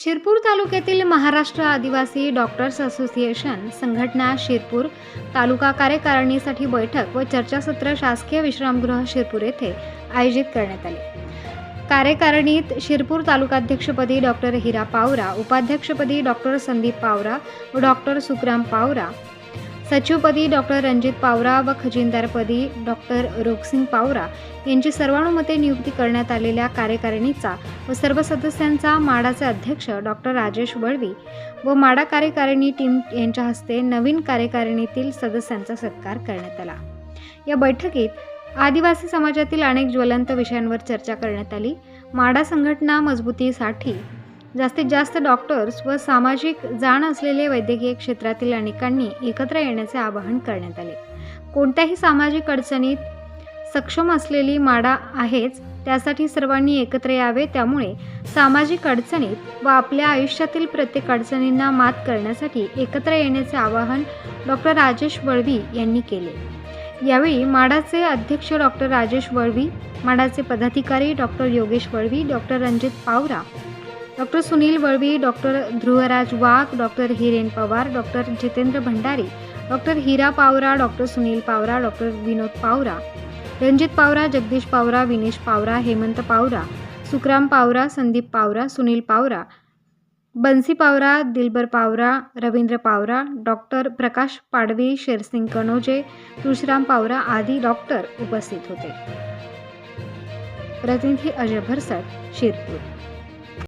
शिरपूर तालुक्यातील महाराष्ट्र आदिवासी doctors association संघटना शिरपूर तालुका कार्यकारिणीसाठी बैठक व चर्चासत्र शासकीय विश्रामगृह शिरपूर येथे आयोजित करण्यात आले. कार्यकारिणीत शिरपूर तालुकाध्यक्षपदी डॉक्टर हिरा पावरा उपाध्यक्षपदी डॉक्टर संदीप पावरा व डॉक्टर सुखराम पावरा सचिवपदी डॉक्टर रणजित पावरा व खजिनदारपदी डॉक्टर रोगसिंग पावरा यांची सर्वानुमते नियुक्ती करण्यात आलेल्या कार्यकारिणीचा व सर्व सदस्यांचा माडाचे अध्यक्ष डॉक्टर राजेश वळवी व माडा कार्यकारिणी टीम यांच्या हस्ते नवीन कार्यकारिणीतील सदस्यांचा सत्कार करण्यात आला. या बैठकीत आदिवासी समाजातील अनेक ज्वलंत विषयांवर चर्चा करण्यात आली. माडा संघटना मजबूतीसाठी जास्तीत जास्त डॉक्टर्स व सामाजिक जाण असलेले वैद्यकीय क्षेत्रातील अनेकांनी एकत्र येण्याचे आवाहन करण्यात आले. कोणत्याही सामाजिक अडचणीत सक्षम असलेली माडा आहेच त्यासाठी सर्वांनी एकत्र यावे त्यामुळे सामाजिक अडचणीत व आपल्या आयुष्यातील प्रत्येक अडचणींना मात करण्यासाठी एकत्र येण्याचे आवाहन डॉक्टर राजेश वळवी यांनी केले. यावेळी माडाचे अध्यक्ष डॉक्टर राजेश वळवी माडाचे पदाधिकारी doctor Yogesh Valvi doctor Ranjit Pawara doctor Sunil Valvi doctor Dhruvraj Wagh doctor Hiren Pawar doctor Jitendra Bhandari doctor Hira Pawara doctor Sunil Pawara doctor Vinod Pawara Ranjit Pawara Jagdish Pawara Vinesh Pawara Hemant Pawara Sukhram Pawara Sandeep Pawara Sunil Pawara Bansi Pawara Dilbar Pawara Ravindra Pawara doctor Prakash Padvi Shersing Kanoje Tulshiram Pawara आदी doctor उपस्थित होते. प्रतिनिधी अजय भरसट शिरपूर.